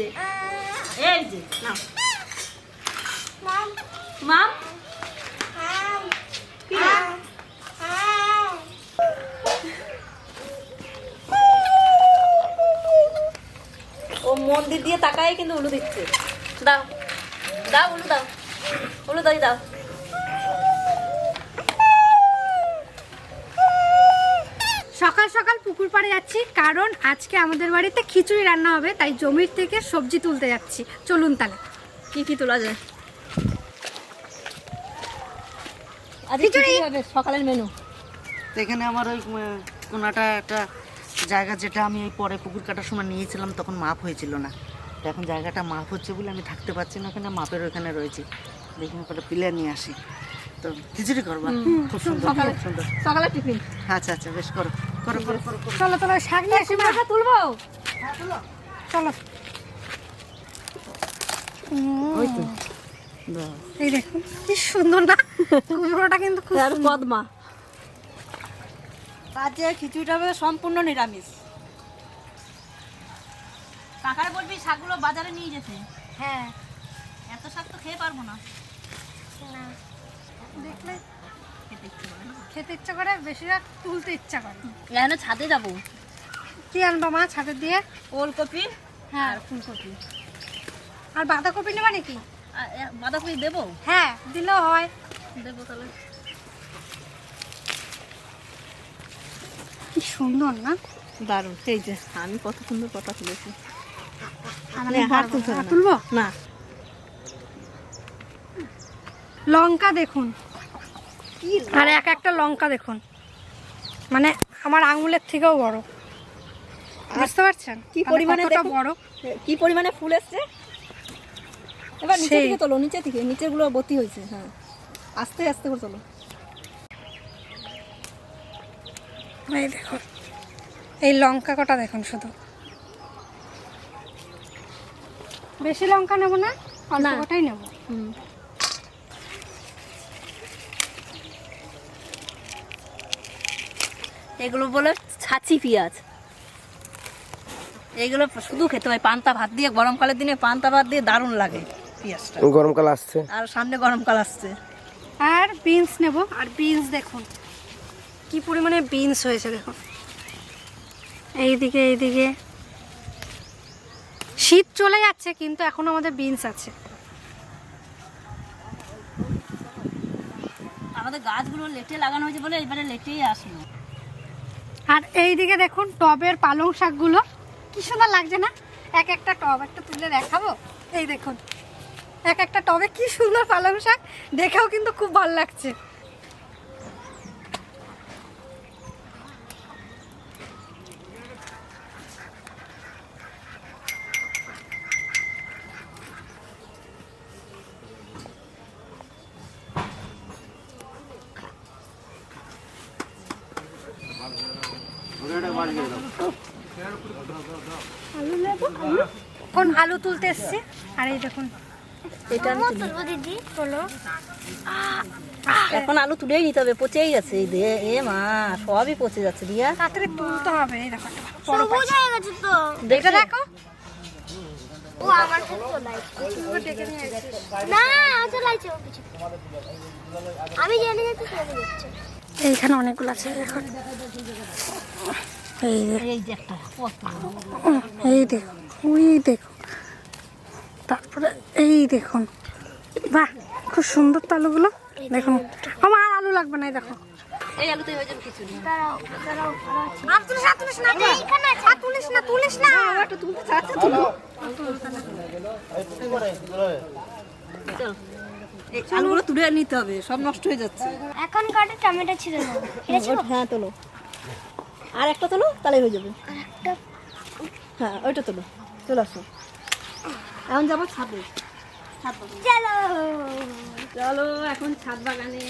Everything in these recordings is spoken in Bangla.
যে? ও মন্দির দিয়ে তাকায় কিন্তু উলু দিচ্ছে দাও। দাও উলু দাও। উলু দাও দাও। সকাল সকাল পুকুর পাড়ে যাচ্ছি কারণ আজকে আমাদের বাড়িতে খিচুড়ি রান্না হবে তাই জমির থেকে সবজি তুলতে যাচ্ছি। চলুন তাহলে। কি কি তোলা যায়? খিচুড়ি। খিচুড়ি হবে সকালের মেনু এখানে আমার ওই কোনাটা একটা জায়গা যেটা আমি ওই পরে পুকুর কাটার সময় নিয়েছিলাম তখন মাপ হয়েছিল না। এখন জায়গাটা মাপ হচ্ছে বলে আমি থাকতে পারছি না ওখানে মাপের ওখানে রয়েছি। দেখি আমি কটা পিলার নিয়ে আসি। তো খিচুড়ি করবা? খুব সুন্দর সকালে খুব সুন্দর। সকালে টিফিন আচ্ছা আচ্ছা বেশ করো। চলো চলো শাক নিয়ে আসি মা। তুলবো? চলো। ওই তো। এই দেখুন কি সুন্দর না? কুমড়োটা কিন্তু খুব আর পদ্মা। আজকে খিচুড়িটা হবে সম্পূর্ণ নিরামিষ। কাকারে বলবি শাকগুলো বাজারে নিয়ে যেতে? হ্যাঁ। এত শাক তো খেয়ে পারব না। দেখলে খেতে ইচ্ছা করে। বেশিরভাগ তুলতে ইচ্ছা করে। এখানে ছাদে যাব। কি আনবা মা ছাদের দিয়ে? ওলকপি হ্যাঁ। আর ফুলকপি। আর বাঁধাকপি নেবা নাকি? বাঁধাকপি দেবো? হ্যাঁ দিলেও হয়। দেবো তাহলে। কি সুন্দর না? দারুণ। এই যে আমি কত সুন্দর কথা তুলেছি। আর নে, আমি হাত পারব তুলতে না। হবে না। তুলবো? না। লঙ্কা দেখুন। আর এক একটা লঙ্কা দেখুন। মানে আমার আঙুলের থেকেও বড়। বুঝতে পারছেন? কি তাহলে পরিমাণে বড়? কি পরিমাণে ফুল এসছে? এবার নিচে থেকে তোলো নিচে থেকে। বতি হয়েছে হ্যাঁ। আস্তে আস্তে করে তোলো। এই দেখুন। এই লঙ্কা কটা দেখুন শুধু। বেশি লঙ্কা নেব না অল্প কটাই নেব। হুম। এগুলো বলে ছাঁচি পেঁয়াজ। এইগুলো শুধু খেতে হয় পান্তা ভাত দিয়ে গরমকালের দিনে পান্তা ভাত দিয়ে দারুণ লাগে পেঁয়াজটা। গরমকাল আসছে। আর সামনে গরমকাল আসছে। আর বিনস নেব আর বিনস দেখুন কি পরিমাণে বিনস হয়েছে দেখুন। এইদিকে এইদিকে। শীত চলে যাচ্ছে কিন্তু এখন আমাদের বিনস আছে। আমাদের গাছগুলো লেটে লাগানো হয়েছে বলে এবারে লেটেই আসলো। আর এই দিকে দেখুন টবের পালং শাকগুলো। কি সুন্দর লাগছে না? এক একটা টব একটা তুলে দেখাবো? এই দেখুন, এক একটা টবে কি সুন্দর পালং শাক। দেখেও কিন্তু খুব ভালো লাগছে কোন আলু তুলতে এসছে। আর এই দেখুন। এটা আমি তুলি। দিদি হলো এখন আলু তুলেই নিতে হবে পচেই গেছে এই দে এ মা সবই পচে যাচ্ছে দিয়া। তাড়াতাড়ি তুলতে হবে এই দেখো একটা বড় পাইছি। দেখে এটা দেখো। ও আমার। না আমি জেনে যেতে চলে যাচ্ছে এইখানে অনেকগুলো আছে দেখুন এই দেখুন এই যে একটা কত এই দেখুন ওই দেখুন তারপরে এই দেখুন। বাহ খুব সুন্দর তো আলুগুলো দেখুন। আমার আর আলু লাগবে না এই দেখো। এই আলুতে হয়ে যাবে খিচুড়ি দাঁড়াও দাঁড়াও আর তুলিস না তুলিস না এইখানে আর তুলিস না তুলিস না। একটু তুলতে চাচ্ছে তুলো। আলুগুলো তুলে নিতে হবে সব নষ্ট হয়ে যাচ্ছে। এখন কাটে টমেটো ছিল না হ্যাঁ তোলো। আর একটা তোলো তাহলে হয়ে যাবে। একটা হ্যাঁ ওইটা তোলো। চলে আসো। এখন যাব ছাদে। চলো। চলো এখন ছাদ বাগানে।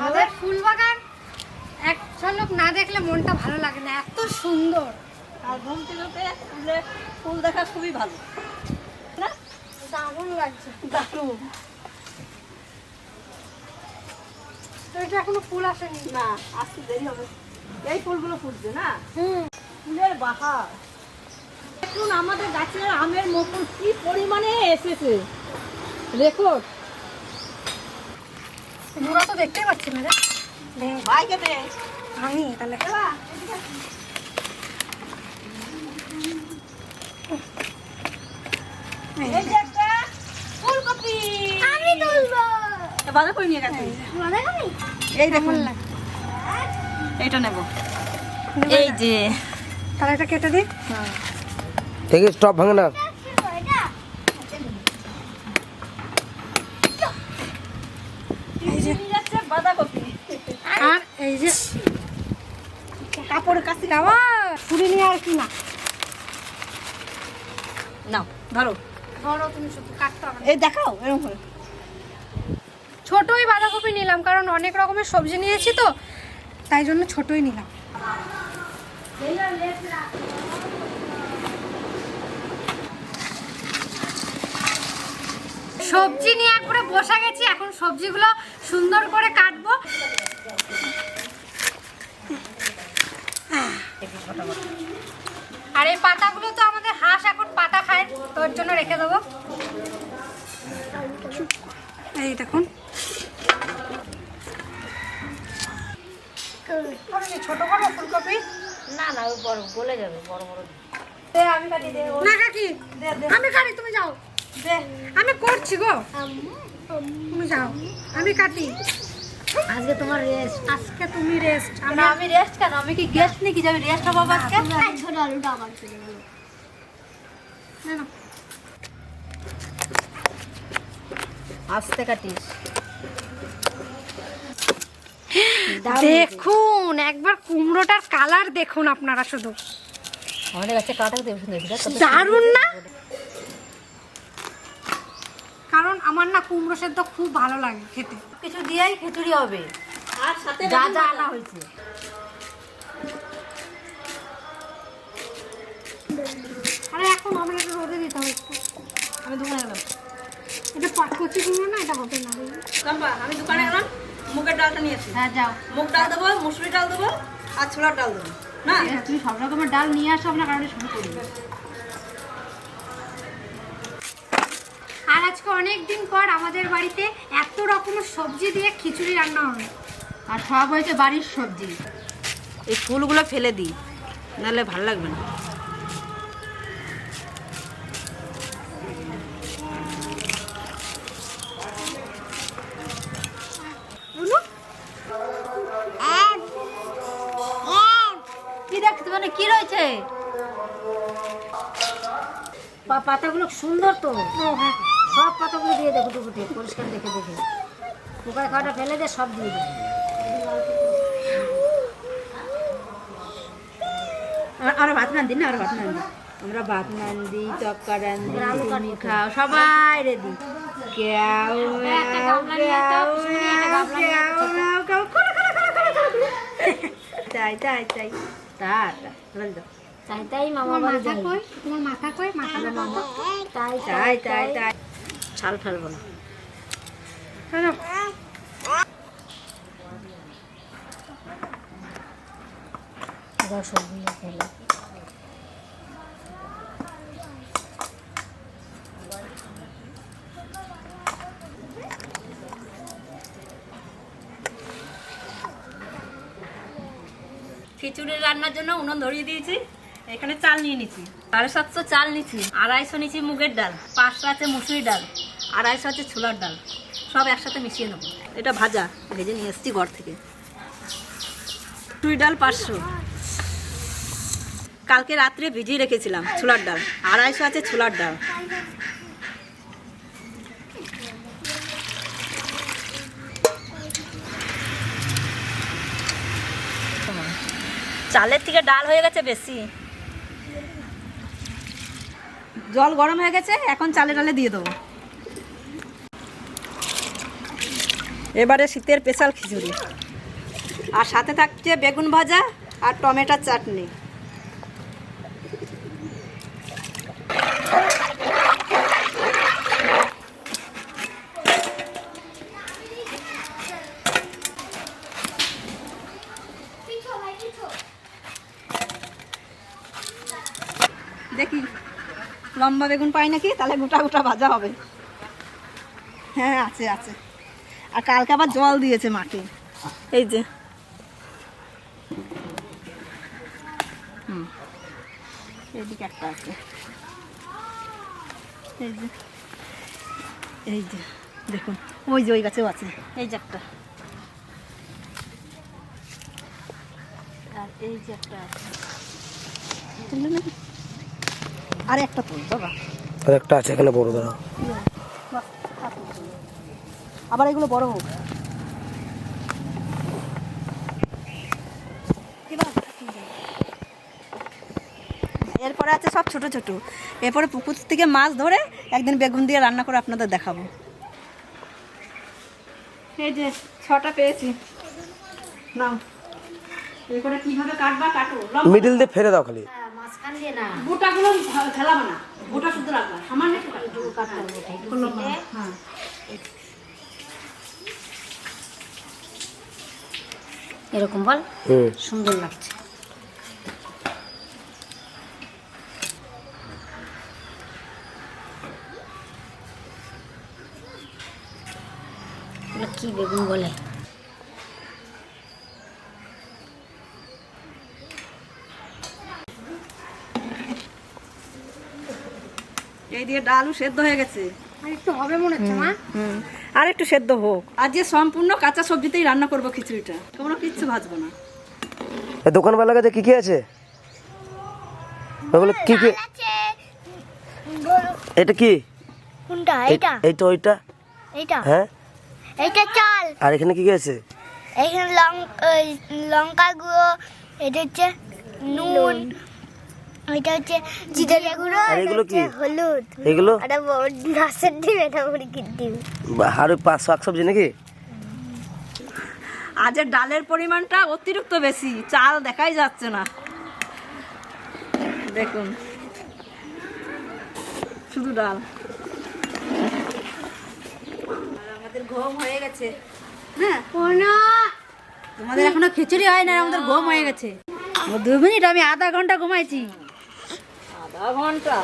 আমাদের ফুল বাগান। এক ঝলক না দেখলে মনটা ভালো লাগে না এত সুন্দর। আর ঘুম থেকে ফুলে ফুল দেখা খুবই ভালো। না? দারুণ লাগছে। দারুণ। তো এটা এখনও ফুল আসেনি? না আসতে দেরি হবে। এই ফুলগুলো ফুটছে না? ফুলের বাহার। দেখুন আমাদের গাছের আমের মুকুল কি পরিমাণে এসেছে। রেকর্ড। তো পাচ্ছি না রে। ভাই কেটে ভাঙি তাহলে। ফুলকপি। আমি তুলবো। বাঁধাকপি নিয়ে গেছে। এই দেখুন। এইটা নেব। এই যে। তাহলে এটা কেটে দিই? দেখি স্টপ ভাঙে না। বাঁধাকপি আর এই যে। কাপড় কাছি বাবা ছুরি নিয়ে আর কি না? নাও ধরো। ধরো তুমি শুধু কাটতে হবে এই দেখাও এরকম করে। ছোটই বাঁধাকপি নিলাম কারণ অনেক রকমের সবজি নিয়েছি তো। তাই জন্য ছোটই নিলাম। সবজি নিয়ে একবারে বসে গেছি, এখন সবজিগুলো সুন্দর করে কাটবো। আর এই পাতাগুলো তো আমাদের হাঁস এখন পাতা খায়, তোর জন্য রেখে দেবো। এই দেখুন। ফুলকপি? না না ওই বড় গলে যাবে বড় বড় দে আমি কাটি দে না কাকি আমি কাটি তুমি যাও। দে। আমি করছি গো। তুমি যাও আমি কাটি। আজকে তোমার রেস্ট আজকে তুমি রেস্ট আমি আমি রেস্ট কেন? আমি কি গেস্ট নাকি? যাবি রেস্ট হব আজকে? ছোট আলুটা আবার চলে গেল আস্তে কাটিস। দেখুন একবার কুমড়োটার কালার দেখুন আপনারা শুধু। আমাদের কাছে কাটা দারুণ না? কারণ আমার না কুমড়ো সেদ্ধ খুব ভালো লাগে খেতে। কিছু দিয়েই খিচুড়ি হবে। আর সাথে যা যা আনা হয়েছে। আরে এখন হবে একটু রোদে দিতে হবে আমি দোকানে গেলাম। এটা কচি কুমড়ো না এটা হবে না। আমি দোকানে গেলাম। মুগের ডালটা নিয়েছি। হ্যাঁ যাও। মুগ ডাল দেবো মুসুরি ডাল দেবো আর ছোলার ডাল দেবো। না? তুমি সব রকমের ডাল নিয়ে আসো আপনার কারণে শুরু করি আর আজকে অনেক দিন পর আমাদের বাড়িতে এত রকমের সবজি দিয়ে খিচুড়ি রান্না হবে। আর সব হয়েছে বাড়ির সবজি। এই ফুলগুলো ফেলে দিই নাহলে ভালো লাগবে না। পাতাগুলো সুন্দর তো। হ্যাঁ সব পাতাগুলো দিয়ে দেখো টুকুটে পরিষ্কার দেখে দেখে। পোকায় খাওয়াটা ফেলে দে সব দিয়ে দে। আর ভাত রান্ধি না আরও ভাত রান্ধি আমরা ভাত রান্ধি চক্কা রান্ধি তুমি খাও সবাই রেডি কেউ তাই নিয়ে তো, পিছনে একটা গামলা নিয়ে তো, চাই চাই চাই তা তা তাই তাই মামা বাড়ি মাথা যাই কই? তোমার মাথা কই? মাথা না তাই চাই চাই চাই ছাল ফেলব না। খিচুড়ি রান্নার জন্য উনুন ধরিয়ে দিয়েছি। এখানে চাল নিয়ে নিচ্ছি। সাড়ে সাতশো চাল নিচ্ছি, আড়াইশো নিচ্ছি মুগের ডাল, পাঁচশো আছে মুসুরি ডাল, আড়াইশো আছে ছোলার ডাল, সব একসাথে মিশিয়ে নেব। এটা ভাজা, ভেজে নিয়ে এসেছি ঘর থেকে। মুসুরি ডাল পাঁচশো। কালকে রাত্রে ভিজিয়ে রেখেছিলাম ছোলার ডাল, আড়াইশো আছে ছোলার ডাল। চালের থেকে ডাল হয়ে গেছে বেশি। জল গরম হয়ে গেছে এখন চালে টালে দিয়ে দেবো। এবারে শীতের স্পেশাল খিচুড়ি। আর সাথে থাকছে বেগুন ভাজা আর টমেটোর চাটনি। দেখি। লম্বা বেগুন পাই নাকি? তাহলে গোটা গোটা ভাজা হবে। হ্যাঁ আছে আছে। আর কালকে আবার জল দিয়েছে মাঠে এই যে। হুম। একটা আছে। এই যে। এই যে, দেখুন। ওই যে, ওই গাছেও আছে। এই যে একটা। আর এই যে একটা আছে? আর একটা তুল বাবা আর একটা আছে এখানে বড় দাঁড়া। আবার এগুলো বড় হোক। এরপরে আছে সব ছোট ছোট। এরপরে পুকুর থেকে মাছ ধরে একদিন বেগুন দিয়ে রান্না করে আপনাদের দেখাবো। এই যে ছটা পেয়েছি। নাও। এরপরে কীভাবে কাটবা কাটো মিডিল দিয়ে ফেলে দাও খালি। গোটাগুলো ফেলাবো না। গোটা শুদ্ধ রাখবা সামান্য একটু হ্যাঁ এরকম বল। সুন্দর লাগছে। কি বেগুন বলে? এই দিয়ে সেদ্ধ হয়ে গেছে। আর একটু হবে মনে হচ্ছে মা। আর একটু সেদ্ধ হোক। আজ যে সম্পূর্ণ কাঁচা সবজিতেই রান্না করব খিচুড়িটা কোনো কিচ্ছু ভাজবো না। এই দোকানওয়ালার কাছে কি কি আছে? ওগুলো কি কি? এটা কি? কোনটা এই- এইটা এইটা ওইটা? এইটা। হ্যাঁ? এইটা চাল। আর এখানে কি কি আছে? এখানে লঙ্কা লঙ্কা গুঁড়ো এটা হচ্ছে নুন। এটা হচ্ছে জিরে গুঁড়ো আর এগুলো কি? হলুদ। এগুলো? এটা গাছের ডিম এটা মুরগির ডিম। বা- আর ওই পাঁচ শাক সবজি নাকি? আজের ডালের পরিমাণটা অতিরিক্ত বেশি চাল দেখাই যাচ্ছে না। দেখুন। শুধু ডাল। আমাদের গম হয়ে গেছে। হ্যাঁ? তোমাদের এখনও খিচুড়ি হয় না আমাদের ঘুম হয়ে গেছে। দু মিনিট আমি আধা ঘণ্টা ঘুমাইছি। আধা ঘণ্টা?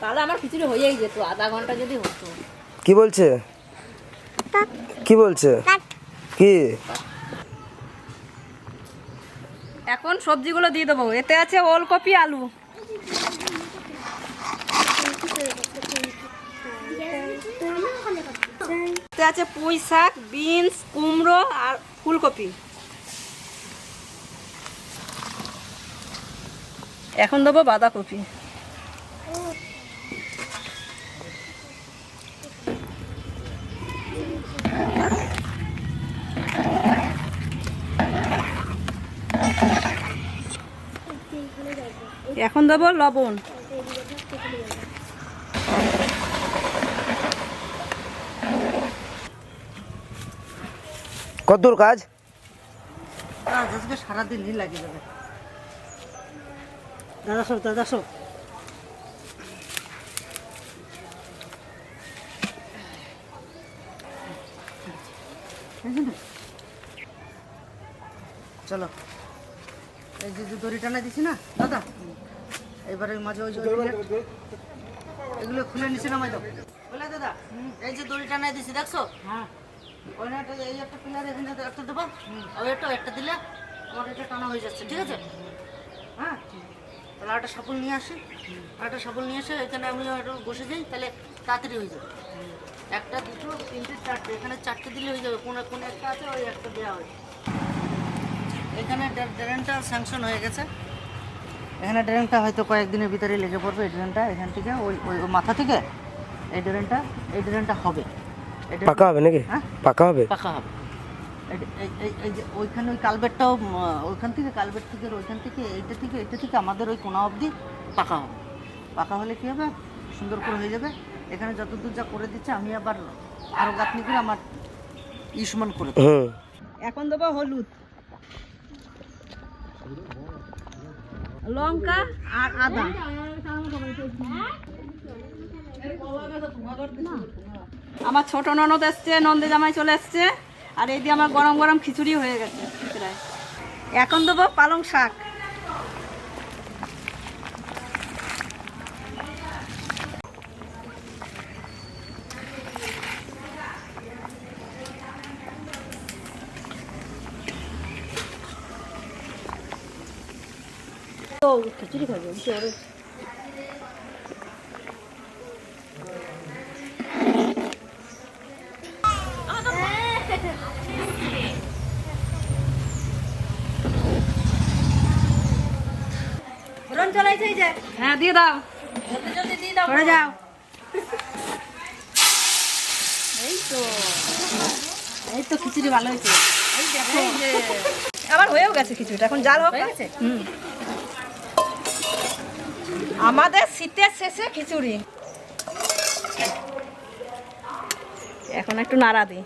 তাহলে আমার খিচুড়ি হয়েই যেত আধা ঘণ্টা যদি হতো। কি বলছে? কি বলছে? কি? এখন সবজিগুলো দিয়ে দেবো। এতে আছে ওলকপি আলু। এতে আছে পুঁই শাক বিনস কুমড়ো আর ফুলকপি। এখন দেবো বাঁধাকপি। এখন দেবো লবণ। কত দূর কাজ লাগে যাবে। দাদা সব দাদা সব। চলো। এই যে দড়ি টানা দিছি না দাদা? এবারে মাঝে ওই এগুলো খুলে নিচে নামাই দাও। বলে দাদা এই যে দড়ি টানাই দিছি দেখছ? হ্যাঁ। ওই না একটা এই একটা পিলার এখানে একটা দেবো ওই একটা একটা দিলে আমার এটা টানা হয়ে যাচ্ছে ঠিক আছে? হ্যাঁ? তাহলে একটা সাপল নিয়ে আসি। একটা সাপল নিয়ে এসে এখানে আমি একটু বসে যাই তাহলে তাড়াতাড়ি হয়ে যাবে। একটা দুটো তিনটে চারটে এখানে চারটে দিলে হয়ে যাবে কোনে কোনে একটা আছে ওই একটা দেওয়া হয়। এখানে ড্রে- ড্রেনটা স্যাংশন হয়ে গেছে। এখানে ড্রেনটা হয়তো কয়েকদিনের ভিতরে লেগে পড়বে এই ড্রেনটা এখান থেকে ওই ওই মাথা থেকে এই ড্রেনটা এই ড্রেনটা হবে। পাকা হবে নাকি? হ্যাঁ? পাকা হবে? পাকা হবে। এই- এই- এই- এই যে ওইখানে ওই কালবেটটাও ওইখান থেকে কালবেট থেকে ওইখান থেকে এইটা থেকে এটা থেকে আমাদের ওই কোনা অবধি পাকা হবে। পাকা হলে কী হবে? সুন্দর করে হয়ে যাবে। এখানে যতদূর যা করে দিচ্ছে আমি আবার আরও গাঁথনি করে আমার ইসমান করে দেবো। এখন দেবো হলুদ। লঙ্কা আর আদা। আমার ছোট ননদ এসছে, নন্দে জামাই চলে এসছে, আর এই দিয়ে আমার গরম গরম খিচুড়ি হয়ে গেছে। এখন দেবো পালং শাক। খিচুড়ি খাবে এই হ্যাঁ দিয়ে দাও। দিয়ে দাও এই তো। খিচুড়ি ভালো হয়েছে। আমার হয়েও গেছে খিচুড়িটা। এখন জাল হোক হুম। আমাদের শীতের শেষে খিচুড়ি। এখন একটু নাড়া দিই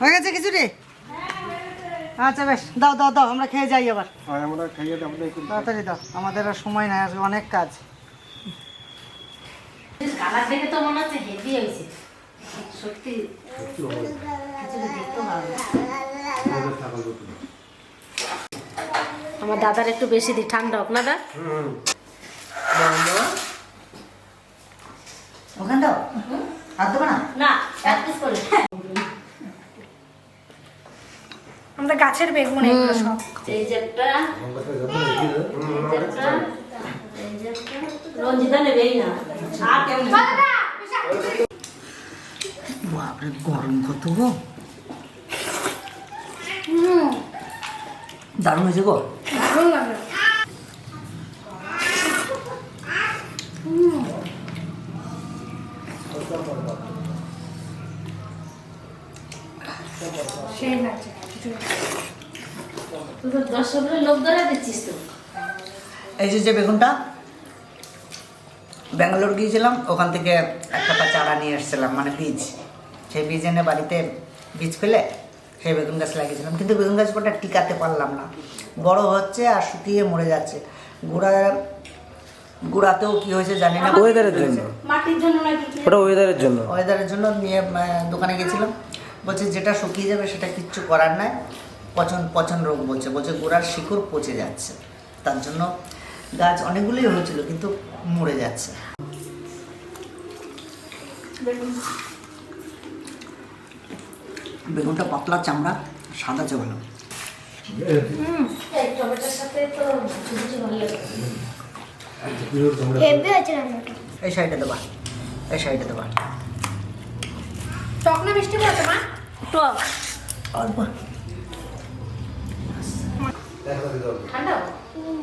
হয়ে গেছে খিচুড়ি আচ্ছা বেশ দাও দাও দাও আমরা খেয়ে যাই আবার আমরা খাইয়ে দাও তাড়াতাড়ি দাও আমাদের আর সময় নাই আজকে অনেক কাজ। কালার দেখে তো মনে হচ্ছে হেভি হয়েছে। সত্যি খিচুড়ি দেখতে ভালো আমার দাদার একটু বেশি দিই ঠান্ডা হোক না দা? ওখান দাও। আর দেবো না? না এক করে। আমাদের গাছের বেগুন এগুলো সব। এই যে একটা রঞ্জিতা নেবেই না। আর কেমন? বাপরে গরম কত গো। দারুণ হয়েছে গো। দারুণ লাগে সেই লাগছে খিচুড়ি তুই তো দশ সপ্তাহে লোক ধরে দিচ্ছিস তো এই যে যে বেগুনটা ব্যাঙ্গালোর গিয়েছিলাম ওখান থেকে একটা পা চারা নিয়ে এসেছিলাম মানে বীজ। সেই বীজ এনে বাড়িতে বীজ ফেলে সেই বেগুন গাছ লাগিয়েছিলাম। কিন্তু বেগুন গাছ ওটা টিকাতে পারলাম না। বড় হচ্ছে আর শুকিয়ে মরে যাচ্ছে। গুঁড়া গুঁড়াতেও কি হয়েছে জানি না। ওয়েদারের জন্য। মাটির জন্য নাকি ওটা ওয়েদারের জন্য। ওয়েদারের জন্য নিয়ে দোকানে গেছিলাম বলছে যেটা শুকিয়ে যাবে সেটা কিচ্ছু করার নাই। পচন পচন রোগ বলছে বলছে গোড়ার শিকড় পচে যাচ্ছে। তার জন্য গাছ অনেকগুলোই হয়েছিল কিন্তু মরে যাচ্ছে। বেগুনটা পাতলা চামড়া সাদা চোখানো এই সাইডে দেবা এই সাইডে দেবা। টক না মিষ্টি টক। অল্প ঠান্ডা হোক। অল্প দাও, ঠান্ডা হোক, আবার দাও। আরে একটু দাও, আর একটু দাও। দাদা, একটু ঠান্ডা হয়ে গেল না দিয়ে যা সাইডে অল্প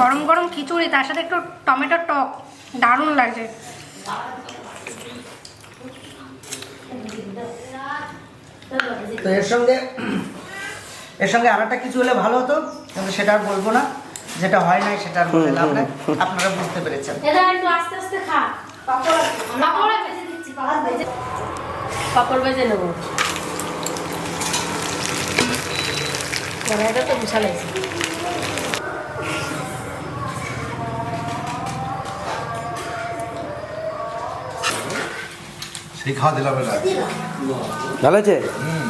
গরম গরম খিচুড়ি, তার সাথে একটু টমেটোর টক, দারুণ লাগছে তো এর সঙ্গে এর সঙ্গে আর একটা কিছু হলে ভালো হতো, কিন্তু সেটা আর বলব না। যেটা হয় নাই সেটা আর বলে লাভ নাই। আপনারা বুঝতে পেরেছেন। দাদা একটু আস্তে আস্তে খা। পাপড় পাপড় ভেজে দিচ্ছি পাপড় ভেজে। পাপড় ভেজে নেব। কড়াইটা তো বিশাল সেই খাওয়া দিলাম এটা ভালো আছে হুম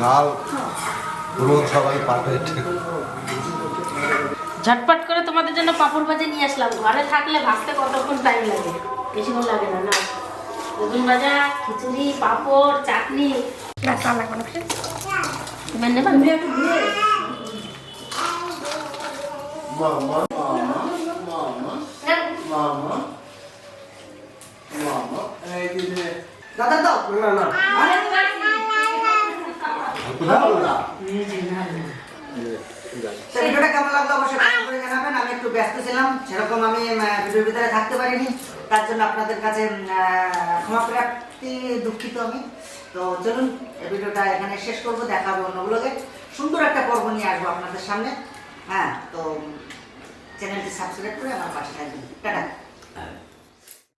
ঝাল রোদ সবাই পারফেক্ট। ঝটপট করে তোমাদের জন্য পাপড় ভাজে নিয়ে আসলাম। ঘরে থাকলে ভাজতে কতক্ষণ টাইম লাগে? বেশিক্ষণ লাগে না না? বেগুন ভাজা খিচুড়ি পাপড় চাটনি। লাগবে না নেবা? দাদা দাও। তো ভিডিওটা কেমন লাগল অবশ্যই কমেন্ট করে জানাবেন। আমি একটু ব্যস্ত ছিলাম সেরকম আমি ভিডিওর ভিতরে থাকতে পারিনি। তার জন্য আপনাদের কাছে ক্ষমা প্রার্থী দুঃখিত আমি। তো চলুন ভিডিওটা এখানে শেষ করব দেখা হবে অন্য ব্লগে সুন্দর একটা পর্ব নিয়ে আসব আপনাদের সামনে। হ্যাঁ তো চ্যানেলটি সাবস্ক্রাইব করে আমার পাশে থাকবেন। টাটা।